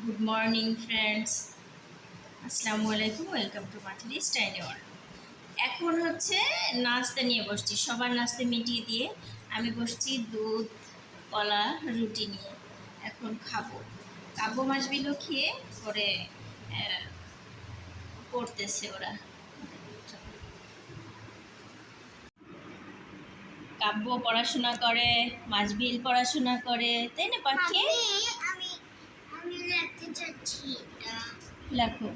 Good morning friends আসসালামু আলাইকুম welcome to Mathuri style world এখন হচ্ছে নাস্তা নিয়ে বসছি, সবার নাস্তা মিটিয়ে দিয়ে আমি বসছি দুধ, কলা, রুটি নিয়ে। এখন খাব। কাব্য মাছগুলো খেয়ে পরে পড়তেছে ওরা। কাব্য পড়াশোনা করে মাছবিল পড়াশোনা করে, তাই না পাখি লেখো।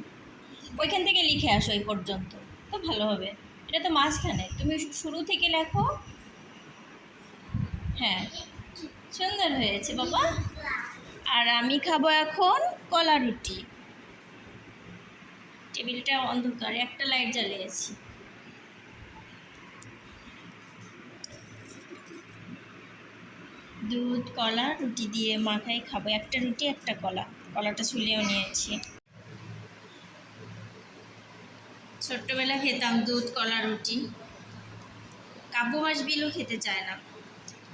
ওইখান থেকে লিখে আসো এই পর্যন্ত। তো ভালো হবে। এটা তো মাঝখানে। তুমি শুরু থেকে লেখো। হ্যাঁ। সুন্দর হয়েছে বাবা। আর আমি খাব এখন কলা রুটি। টেবিলটা অন্ধকার। একটা লাইট জ্বালিয়েছি। দুধ, কলা, রুটি দিয়ে মাখাই খাব। একটা রুটি, একটা কলা। কলাটা ছুলেও নিয়েছি। ছোট্টবেলা খেতাম দুধ, কলা, রুটি। কাব্য মাছ বিলও খেতে চায় না।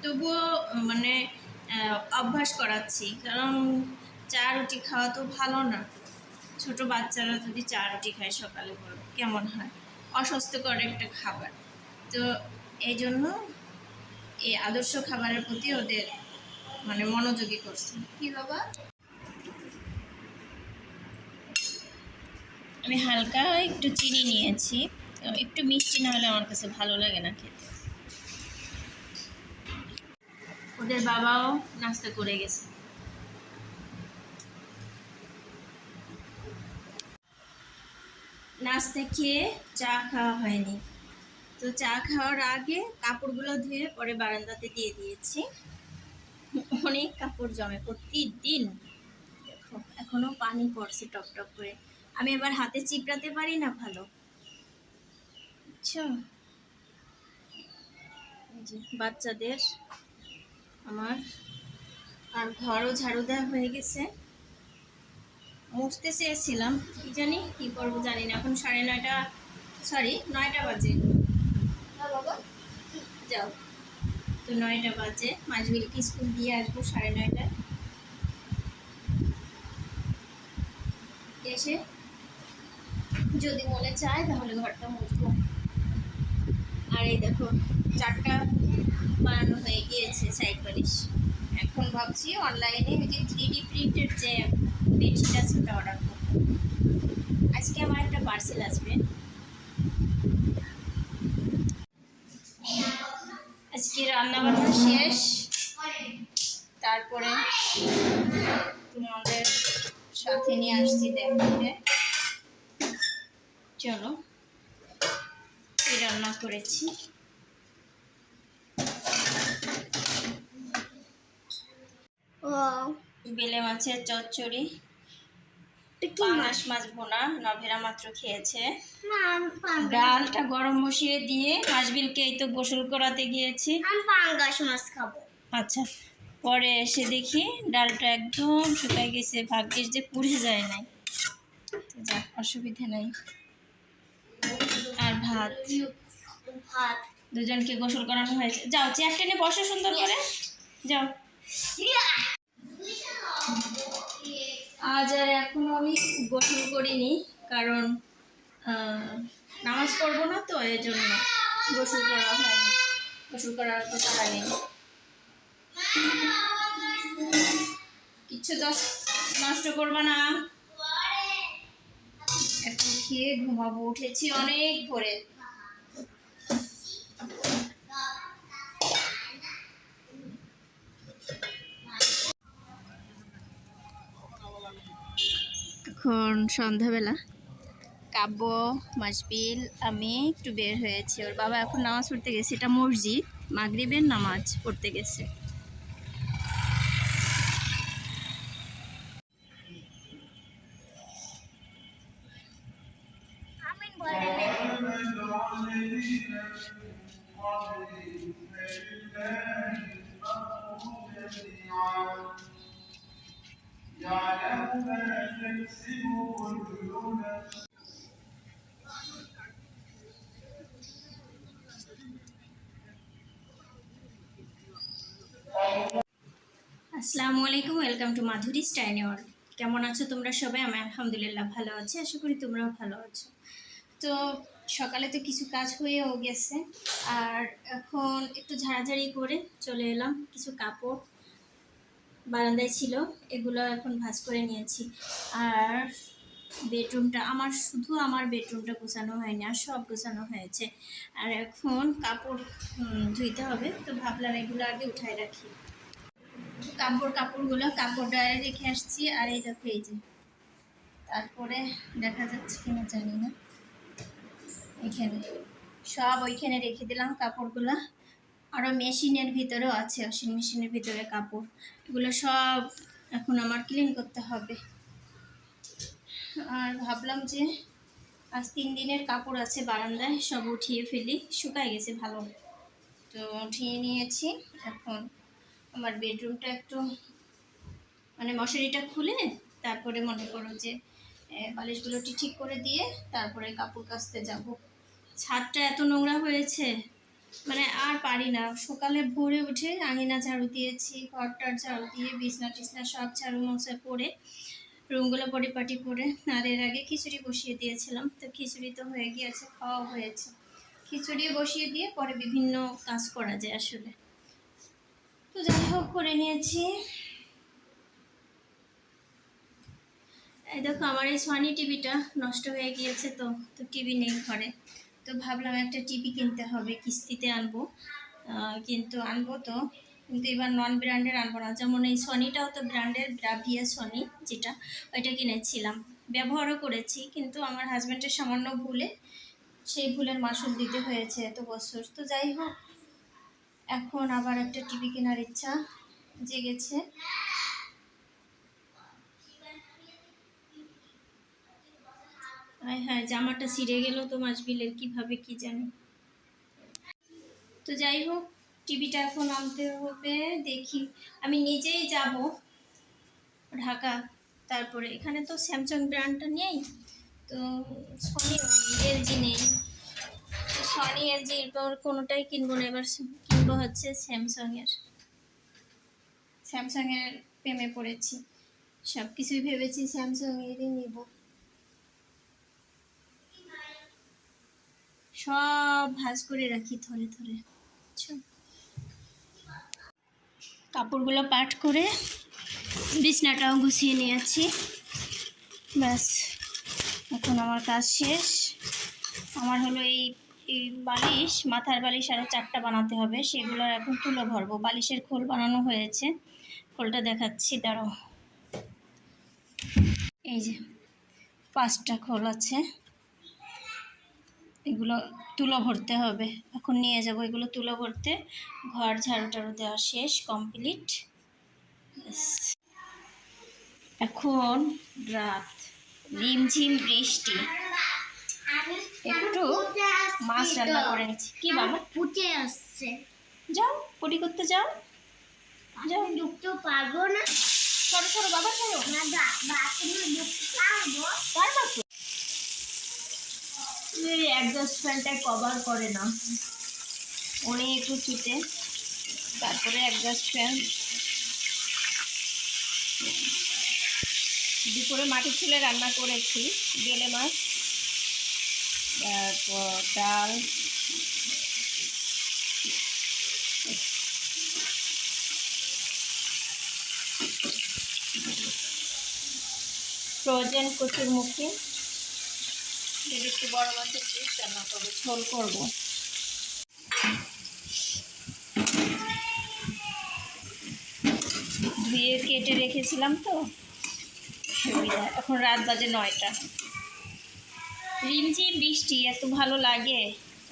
তবুও মানে অভ্যাস করাচ্ছি। কারণ চা, রুটি খাওয়া তো ভালো না। ছোট বাচ্চারা যদি চা, রুটি খায় সকালে কেমন হয়? অস্বাস্থ্যকর একটা খাবার। তো এই জন্য এই আদর্শ খাবারের প্রতি ওদের মানে মনোযোগী করছে। কি বাবা? আমি হালকা একটু চিনি নিয়েছি। একটু মিষ্টি না হলে আমার কাছে ভালো লাগে না খেতে। ওদের বাবাও নাস্তা করে গেছে। নাস্তা খেয়ে চা খাওয়া হয়নি। তো চা খাওয়ার আগে কাপড়গুলো ধুয়ে পরে বারান্দাতে দিয়ে দিয়েছি। অনেক কাপড় জমে প্রতিদিন। দেখো, এখনও পানি পড়ছে টপ টপ করে। আমি এবার হাতে চিপড়াতে পারি না? ভালো। যে বাচ্চাদের আমার আর ঘরও ঝাড়ু দেওয়া হয়ে গেছে। মুছতে চেয়েছিলাম কি জানি কি করব জানি না। এখন সাড়ে নয়টা সরি নয়টা বাজে। বাবা যাও। তো নয়টা বাজে মাঝবিলকে স্কুল দিয়ে আসব সাড়ে নয়টায়। এসে যদি মনে চায়, তাহলে ঘরটা মুছবো। আর এই দেখো, চারটা বানানো হয়ে গিয়েছে সাইড বালিশ। এখন ভাবছি অনলাইনে ওই যে থ্রি ডি প্রিন্টের যে বেডশিট আছে, ওটা অর্ডার করব। আজকে আমার একটা পার্সেল আসবে। আজকে রান্না বান্না শেষ। তারপরে তোমাদের সাথে নিয়ে আসছি দেখতে। চলো কি রান্না করেছি। বেলে মাছের চচ্চড়ি। পাঙাশ মাছ নভেরা মাত্র খেয়েছে। ডালটা গরম বসিয়ে দিয়ে হাঁসবিলকে এই তো গোসল করাতে গিয়েছি। পাঙ্গাস মাছ খাব। আচ্ছা পরে এসে দেখি ডালটা একদম শুকাই গেছে ভাগ্যিস যে পুড়ে যায় নাই। যাক অসুবিধা নাই। ভাত ভাত দুজনকে গোসল করানো হয়েছে। যাও চেয়ার টেনে বসো সুন্দর করে। যাও। আজ আর এখনও আমি গোসল করিনি কারণ নামাজ পড়ব না তো এই জন্য গোসল করা হয়নি। গোসল করার কথা হয়নি কিচ্ছু দশ নষ্ট করবে না। এখন খেয়ে ঘুমাবো, উঠেছি অনেক ভোরে। এখন সন্ধ্যাবেলা। কাব্য মাসবিল আমি একটু বের হয়েছি। ওর বাবা এখন নামাজ পড়তে গেছে। এটা মসজিদ। মাগরিবের নামাজ পড়তে গেছে। ওয়েলকাম টু মাধুরী স্টাইনিওয়ার কেমন আছো তোমরা সবাই? আমি আলহামদুলিল্লাহ ভালো আছি, আশা করি তোমরাও ভালো আছো। তো সকালে তো কিছু কাজ হয়েও গেছে, আর এখন একটু ঝাড়াঝাড়ি করে চলে এলাম। কিছু কাপড় বারান্দায় ছিল, এগুলো এখন ভাঁজ করে নিয়েছি। আর বেডরুমটা, আমার শুধু আমার বেডরুমটা গোছানো হয়নি, আর সব গোছানো হয়েছে। আর এখন কাপড় ধুইতে হবে। তো ভাবলাম এগুলো আগে উঠাই রাখি। কাপড়, কাপড়গুলো কাপড় ড্রায়ারে রেখে আসছি। আর এই দেখো, এই যে। তারপরে দেখা যাচ্ছে কিনা জানি না। এখানে। সব ওইখানে রেখে দিলাম কাপড়গুলো। আরও মেশিনের ভিতরেও আছে, ওয়াশিং মেশিনের ভিতরে কাপড়। এগুলো সব এখন আমার ক্লিন করতে হবে। আর ভাবলাম যে আজ তিন দিনের কাপড় আছে বারান্দায়, সব উঠিয়ে ফেলি। শুকায় গেছে ভালো। তো উঠিয়ে নিয়েছি। এখন আমার বেডরুমটা একটু মানে মশারিটা খুলে তারপরে মনে করো যে এ, বালিশগুলোটি ঠিক করে দিয়ে তারপরে কাপড় কাচতে যাব। ছাদটা এত নোংরা হয়েছে মানে আর পারি না। সকালে ভোরে উঠে আঙিনা ঝাড়ু দিয়েছি ঘরটার ঝাড়ু দিয়ে বিছনা টিছনা সব ঝাড়ু মোছা করে রুমগুলো পরিপাটি করে আর এর আগে খিচুড়ি বসিয়ে দিয়েছিলাম। তো খিচুড়ি তো হয়ে গিয়েছে খাওয়া হয়েছে। খিচুড়ি বসিয়ে দিয়ে পরে বিভিন্ন কাজ করা যায় আসলে। তো যাই হোক, করে নিয়েছি। এই দেখো, আমার এই সনি টিভিটা নষ্ট হয়ে গিয়েছে তো তো টিভি নেই ঘরে। তো ভাবলাম একটা টিভি কিনতে হবে, কিস্তিতে আনব। কিন্তু আনব তো, কিন্তু এবার নন ব্র্যান্ডের আনব না। যেমন এই সনিটাও তো ব্র্যান্ডের ব্রাভিয়া সনি যেটা, ওইটা কিনেছিলাম। ব্যবহারও করেছি, কিন্তু আমার হাজব্যান্ডের সামান্য ভুলে সেই ভুলের মাসুল দিতে হয়েছে এত বছর। তো যাই হোক এখন আবার একটা টিভি কেনার ইচ্ছা জেগেছে। হ্যাঁ জামাটা ছিঁড়ে গেল তো মাসবিলের, কীভাবে কি জানি। তো যাই হোক, টিভিটা এখন আনতে হবে, দেখি। আমি নিজেই যাব ঢাকা, তারপরে। এখানে তো স্যামসাং ব্র্যান্ডটা নেই, তো সনি এলজি নেই। সনি এলজি এরপর কোনোটাই কিনবো না, এবার কিনবো হচ্ছে স্যামসাংয়ের। স্যামসাংয়ের প্রেমে পড়েছি। সব কিছুই ভেবেছি স্যামসাংয়েরই নিব। সব ভাঁজ করে রাখি থরে বুঝছ? কাপড়গুলো পাট করে বিছনাটাও গুছিয়ে নিয়েছি। ব্যাস, এখন আমার কাজ শেষ। আমার হলো এই এই বালিশ, মাথার বালিশ আরও চারটা বানাতে হবে। সেগুলোর এখন তুলো ভরবো। বালিশের খোল বানানো হয়েছে। খোলটা দেখাচ্ছি, দাঁড়াও। এই যে পাঁচটা খোল আছে। এগুলো তুলো ভরতে হবে। এখন নিয়ে যাব এগুলো তুলো ভরতে। ঘর ঝাড়ু টাড়ু দেওয়া শেষ, কমপ্লিট। এখন রাত। রিমঝিম বৃষ্টি। একটু মাছ রান্না করে নিচ্ছি। কি বাবা? আসছে? যাও পটি করতে যাও। যাও। ঢুকতে পারব না। সরো সরো বাবা সরো। পারব। তো? এই অ্যাডজাস্ট ফ্যানটা কভার করে না অনেক উঁচুতে তারপরে অ্যাডজাস্ট ফ্যান দুপুরে মাটির চুলে রান্না করেছি গেলে মাছ। তারপর ডাল। ফ্রোজেন কচুর মুখে। একটু বড় মাছের পিস রান্না করব, ঝোল করব। ধুয়ে কেটে রেখেছিলাম তো। এখন রাত বাজে নয়টা। রিমঝিম বৃষ্টি, এত ভালো লাগে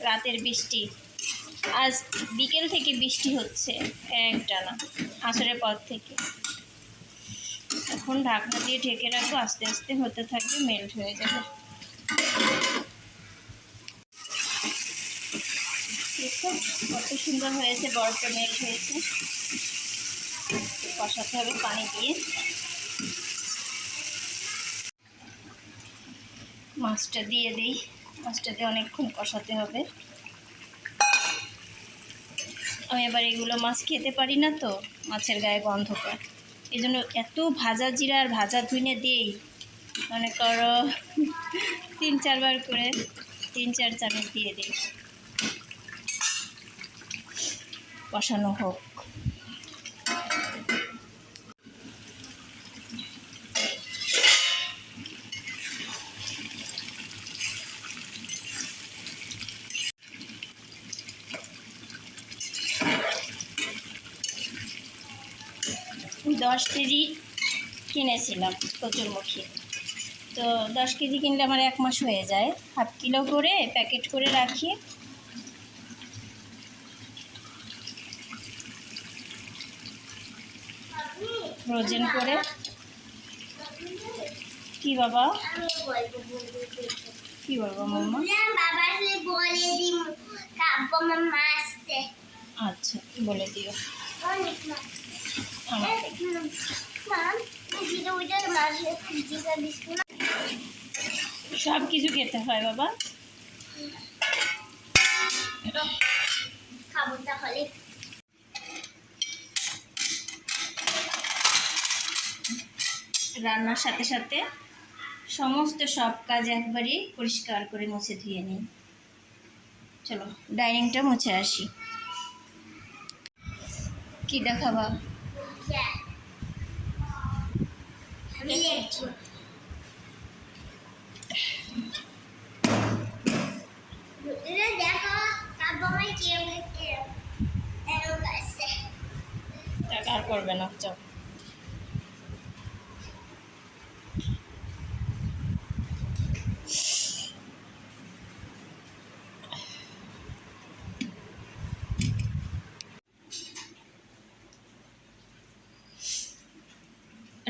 রাতের বৃষ্টি। আজ বিকেল থেকে বৃষ্টি হচ্ছে একটানা, আসরের পর থেকে। এখন ঢাকনা দিয়ে ঢেকে রাখব, আস্তে আস্তে হতে থাকবে মেল্ট হয়ে যাবে। কত সুন্দর হয়েছে, বরফটা মেল্ট হয়েছে। কষাতে হবে পানি দিয়ে। মাছটা দিয়ে দিই। মাছটা দিয়ে অনেকক্ষণ কষাতে হবে। আমি এবার এগুলো মাছ খেতে পারি না তো, মাছের গায়ে গন্ধ পায়। এই জন্য এত ভাজা জিরা আর ভাজা ধুইনে দেই। মনে করো তিন চারবার করে তিন চার চামচ দিয়ে দিই। কষানো হোক। দশ কেজি কিনেছিলাম কচুরমুখী। তো দশ কেজি কিনলে আমার এক মাস হয়ে যায়। হাফ কিলো করে প্যাকেট করে রাখি। ফ্রোজেন করে। কি বাবা? কি বলব মাম্মা? বাবাকে বলে দিই। কাব্য মামা আসছে আচ্ছা বলে দিও। অনেক সব কিছু খেতে হয়, বাবা। রান্নার সাথে সাথে সমস্ত সব কাজ একবারই পরিষ্কার করে মুছে ধুয়ে নিই। চলো, ডাইনিংটা মুছে আসি। কি দেখাবা আমি দেখছি এটা দেখো কাব্য মাই কেউ এরকম আসছে টাকা করবে না চল।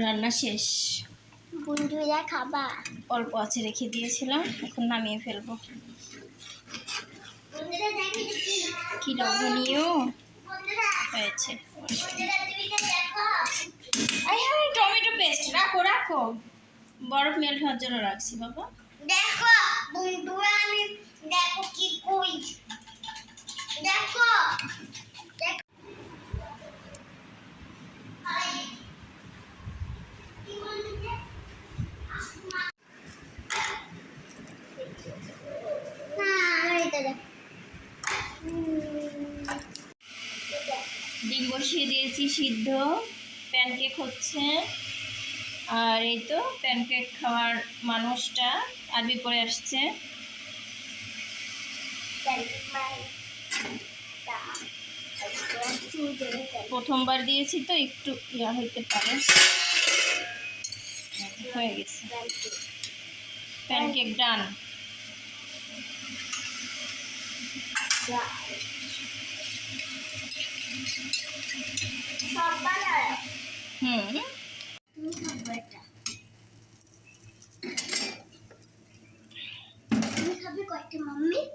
রান্না শেষ। বন্ধুরা খাবা? অল্প আছে রেখে দিয়েছিলাম এখন নামিয়ে ফেলব। কি? লবণীয়? হয়েছে। হ্যাঁ টমেটো পেস্ট রাখো রাখো। বরফ মেল্ট হওয়ার জন্য রাখছি বাবা। দেখো বন্ধুরা আমি দেখো কি কই দেখো দেখো কি বলতে হ্যাঁ এটা দেখ ডিম দিয়েছি সিদ্ধ। প্যানকেক হচ্ছে। আর এই তো প্যানকেক খাওয়ার মানুষটা আরবি পড়ে আসছে। প্রথমবার দিয়েছি তো একটু ইয়া হইতে পারে। হয়ে গেছে। প্যানকেক ডান সব বানায় হুম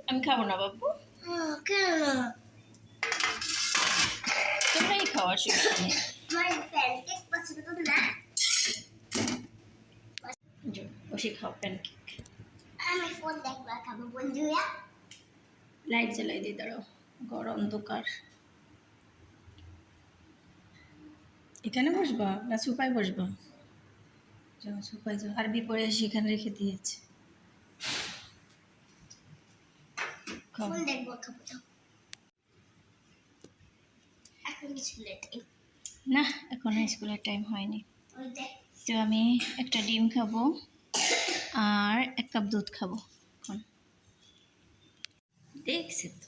আমি খাব না বাবু। তোমরাই খাওয়া যো, বসে খাও প্যানকেক আমি ফোন দেখবা খাব বন্ধুরা। লাইট জ্বালাই দিয়ে দাঁড়াও ঘর অন্ধকার। এখানে বসবা? না সুপায় বসবা? যাও সুপায় যাও আরবি পড়ে এসে এখানে রেখে দিয়েছে। না এখনও স্কুলের টাইম হয়নি। তো আমি একটা ডিম খাব আর এক কাপ দুধ খাব এখন। দেখছি তো।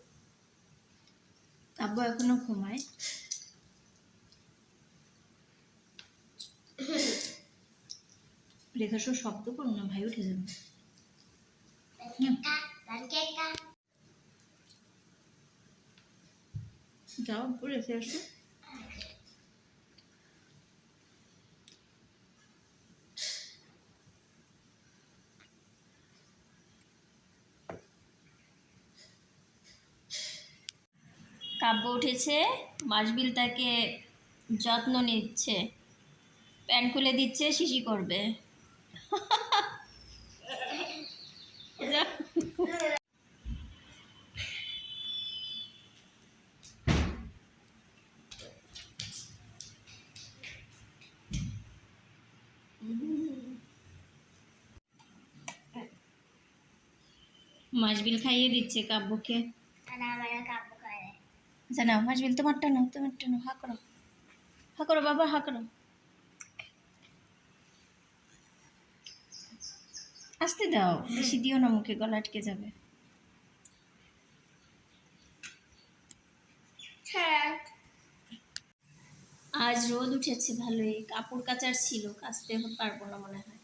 আব্বু এখনও ঘুমায়। রেখা সব শব্দ করো না ভাই উঠে যাবে। যাও রেখে আসো। কাব্য উঠেছে মাসবিল তাকে যত্ন নিচ্ছে প্যান্ট খুলে দিচ্ছে, শিশি করবে। মাসবিল খাইয়ে দিচ্ছে কাব্যকে আর আমার কাপড় করে আচ্ছা না মাসবিল তোমারটা নাও তোমারটা নাও হা করো। হা করো বাবা হা করো। আসতে দাও বেশি দিও না মুখে গলা আটকে যাবে। আজ রোদ উঠেছে ভালোই কাপড় কাচার ছিল কাচতে পারব না মনে হয়।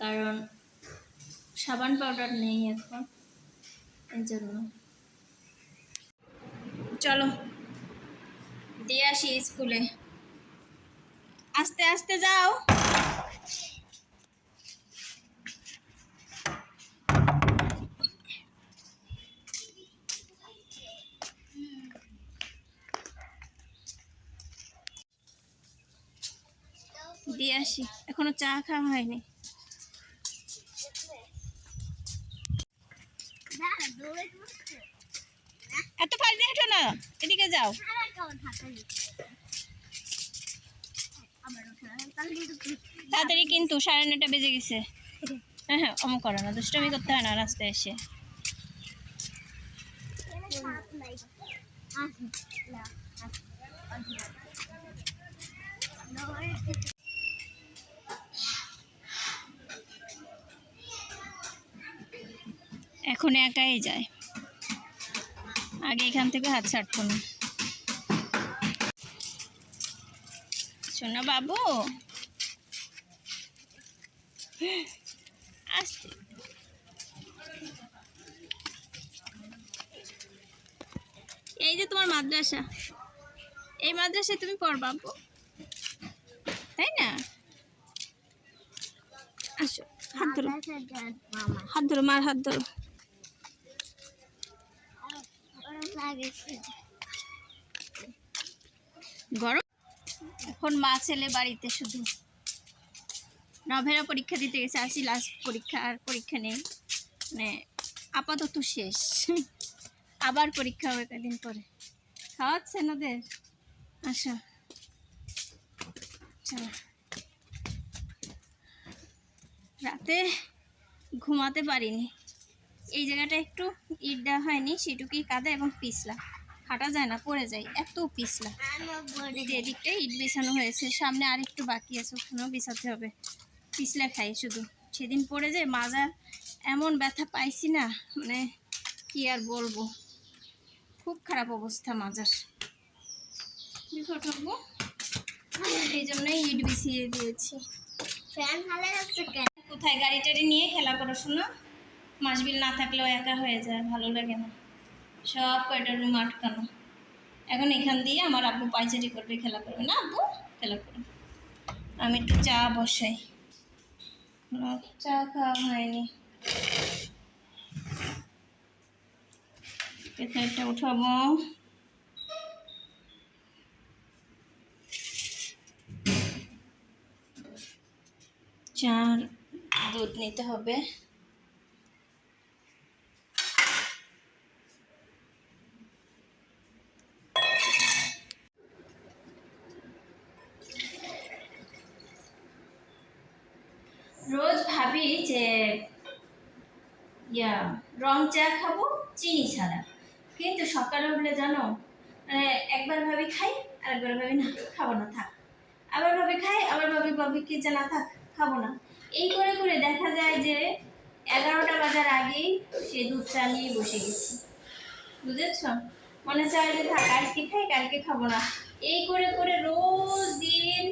কারণ সাবান পাউডার নেই এখন এই জন্য চলো দিয়ে আসি স্কুলে। আস্তে আস্তে যাও। দিয়ে আসি। এখনও চা খাওয়া হয়নি। দৌড়ে এত ফাইলে হেঁটো না, এদিকে যাও। তাড়াতাড়ি কিন্তু সাড়ে নটা বেজে গেছে। হ্যাঁ হ্যাঁ অমন করো না, দুষ্টামি করতে হয় না রাস্তায় এসে। এখন একাই যায়। আগে এখান থেকে হাত ছাড়তো না। শোনা বাবু। আসতে এই যে তোমার মাদ্রাসা। এই মাদ্রাসায় তুমি পড় বাবু। তাই না? আসো হাত ধরো। হাত ধরো মার হাত ধরো লাগেছে গরম? এখন মা ছেলে বাড়িতে শুধু। নভেরা পরীক্ষা দিতে গেছে, আসি লাস্ট পরীক্ষা, আর পরীক্ষা নেই। মানে আপাতত শেষ। আবার পরীক্ষা হবে কদিন পরে। খাওয়াচ্ছেন ওদের? আসো। রাতে ঘুমাতে পারিনি। এই জায়গাটা একটু ইট দেওয়া হয়নি সেটুকুই কাদা এবং পিছলা। হাঁটা যায় না পড়ে যায় এত পিছলা। এদিকটা ইট বিছানো হয়েছে সামনে আর একটু বাকি আছে ওখানেও বিছাতে হবে। পিছলা খাই শুধু। সেদিন পড়ে যায় মাজা এমন ব্যথা পাইছি না মানে কি আর বলব? খুব খারাপ অবস্থা মাজার। বিপদ হব। এই জন্যই ইট বিছিয়ে দিয়েছি। ফ্যান ভালো যাচ্ছে কোথায় গাড়ি টাড়ি নিয়ে খেলা করো শোনো। মাসবিল না থাকলেও একা হয়ে যায়, ভালো লাগে না। সব কয়টা রুম আটকানো। এখন এখান দিয়ে আমার আব্বু পাইচারি করবে, খেলা করবে। না আব্বু, খেলা করবে। আমি একটু চা বসাই। চা খাওয়া হয়নি। উঠাবো। চার দুধ নিতে হবে রোজ ভাবি যে ইয়া রং চা খাব, চিনি ছাড়া। কিন্তু সকালে উঠলে জানো মানে একবার ভাবি খাই আর একবার ভাবি না, খাব না, থাক। আবার ভাবি খাই, আবার ভাবি ভাবি কি যে না থাক, খাব না। এই করে করে দেখা যায় যে এগারোটা বাজার আগেই সে দুধ চা নিয়ে বসে গেছি। বুঝেছ? মনে চায় যে থাক আজকে খাই, কালকে খাব না। এই করে করে রোজ দিন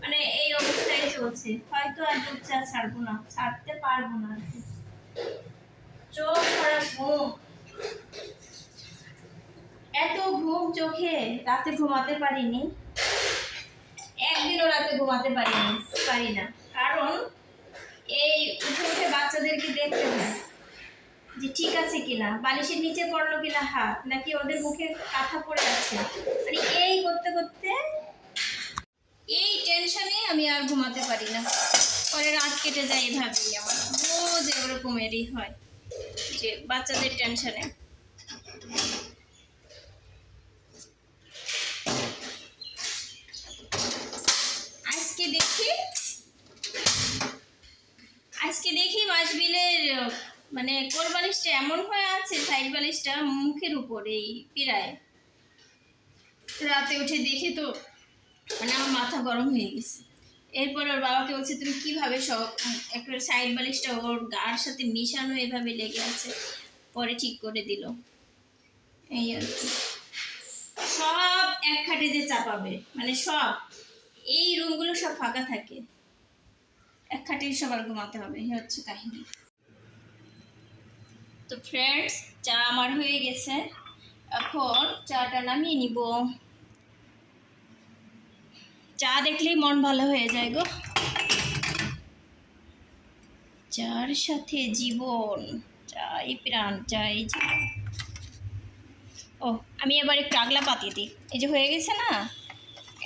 মানে এই অবস্থায় চলছে। হয়তো আর দুধ চা ছাড়বো না, ছাড়তে পারব না। এত ঘুম চোখে রাতে ঘুমাতে পারিনি। একদিনও রাতে ঘুমাতে পারিনি, পারি না। কারণ এই উঠে উঠে বাচ্চাদেরকে দেখতে যে ঠিক আছে কিনা, বালিশের নিচে পড়ল কিনা হাত, নাকি ওদের মুখে কাঁথা পড়ে আছে। মানে এই করতে করতে এই টেনশনে আমি আর ঘুমাতে পারি না। পরে রাত কেটে যায় এভাবেই আমার। রোজ এরকমেরই হয়। যে বাচ্চাদের টেনশনে আজকে দেখি আজকে দেখি বাঁশবিলের মানে কোর বালিশটা এমন হয়ে আছে সাইড বালিশটা মুখের উপর, এই পিড়ায়। রাতে উঠে দেখি তো মানে আমার মাথা গরম হয়ে গেছে। এরপর ওর বাবাকে বলছে, তুমি কীভাবে সব একটা সাইড বালিশটা ওর গার সাথে মিশানো এভাবে লেগে আছে? পরে ঠিক করে দিল। এই আর কি। সব এক খাটে যে চাপাবে মানে সব, এই রুমগুলো সব ফাঁকা থাকে। এক খাটেই সবার ঘুমাতে হবে, এই হচ্ছে কাহিনী। তো ফ্রেন্ডস চা আমার হয়ে গেছে। এখন চাটা নামিয়ে নিব। চা দেখলেই মন ভালো হয়ে যায় গো। চার সাথে জীবন চাই প্রাণ চাই ও আমি এবার একটু আগলা পাতি দিই। এই যে হয়ে গেছে না?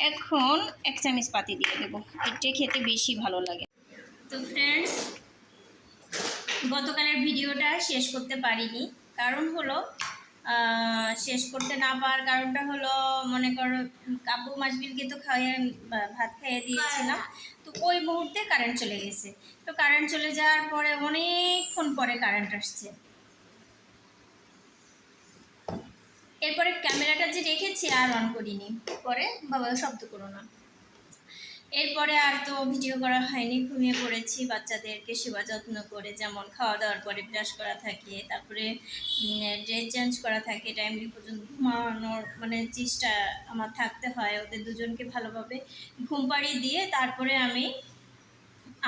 এখন এক চামচ পাতি দিয়ে দেবো। এটা খেতে বেশি ভালো লাগে। তো ফ্রেন্ডস গতকালের ভিডিওটা শেষ করতে পারিনি। কারণ হলো শেষ করতে না পারার কারণটা হলো, মনে করো কাব্বু মাসবিলকে তো খাইয়ে ভাত খাইয়ে দিয়েছিলাম। তো ওই মুহূর্তে কারেন্ট চলে গেছে। তো কারেন্ট চলে যাওয়ার পরে অনেকক্ষণ পরে কারেন্ট আসছে। এরপরে ক্যামেরাটা যে রেখেছি আর অন করিনি। পরে বাবা শব্দ করো না। এরপরে আর তো ভিডিও করা হয়নি, ঘুমিয়ে পড়েছি, বাচ্চাদেরকে সেবা যত্ন করে যেমন খাওয়া দাওয়ার পরে ব্রাশ করা থাকে, তারপরে ড্রেস চেঞ্জ করা থাকে টাইমলি পর্যন্ত ঘুমানোর মানে চেষ্টা আমার থাকতে হয়, ওদের দুজনকে ভালোভাবে ঘুম পাড়িয়ে দিয়ে তারপরে আমি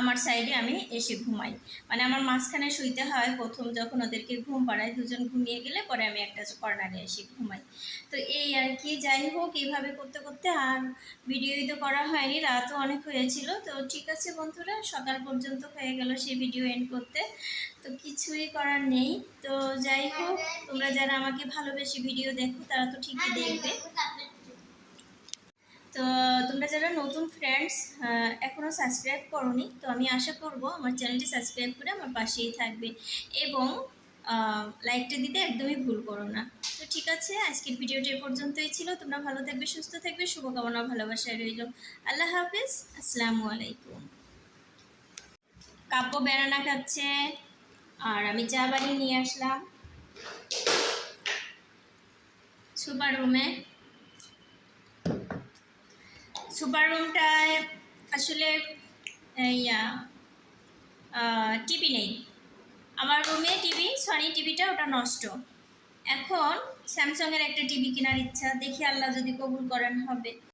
আমার সাইডে আমি এসে ঘুমাই। মানে আমার মাঝখানে শুইতে হয়, প্রথম যখন ওদেরকে ঘুম পাড়াই দুজন ঘুমিয়ে গেলে পরে আমি একটা কর্নারে এসে ঘুমাই। তো এই আর কি, যাই হোক, এইভাবে করতে করতে আর ভিডিওই তো করা হয়নি, রাতও অনেক হয়েছিল। তো ঠিক আছে বন্ধুরা, সকাল পর্যন্ত হয়ে গেল সেই ভিডিও এন্ড করতে। তো কিছুই করার নেই। তো যাই হোক, তোমরা যারা আমাকে ভালোবেসে ভিডিও দেখো, তারা তো ঠিকই দেখবে। তো তোমরা যারা নতুন ফ্রেন্ডস এখনও সাবস্ক্রাইব করোনি, তো আমি আশা করব আমার চ্যানেলটি সাবস্ক্রাইব করে আমার পাশেই থাকবে এবং লাইকটা দিতে একদমই ভুল করো না। তো ঠিক আছে, আজকের ভিডিওটা পর্যন্তই ছিল। তোমরা ভালো থাকবে, সুস্থ থাকবে, শুভকামনা ভালোবাসায় রইল। আল্লাহ হাফিজ, আসসালামু আলাইকুম। কাব্য বেড়ানা খাচ্ছে, আর আমি চা বানিয়ে নিয়ে আসলাম। সুপার রুমে। সুপার রুমটায় আসলে ইয়া টিভি নেই। আমার রুমে টিভি, সনি টিভিটা ওটা নষ্ট। এখন স্যামসাংয়ের একটা টিভি কেনার ইচ্ছা, দেখি আল্লাহ যদি কবুল করেন হবে।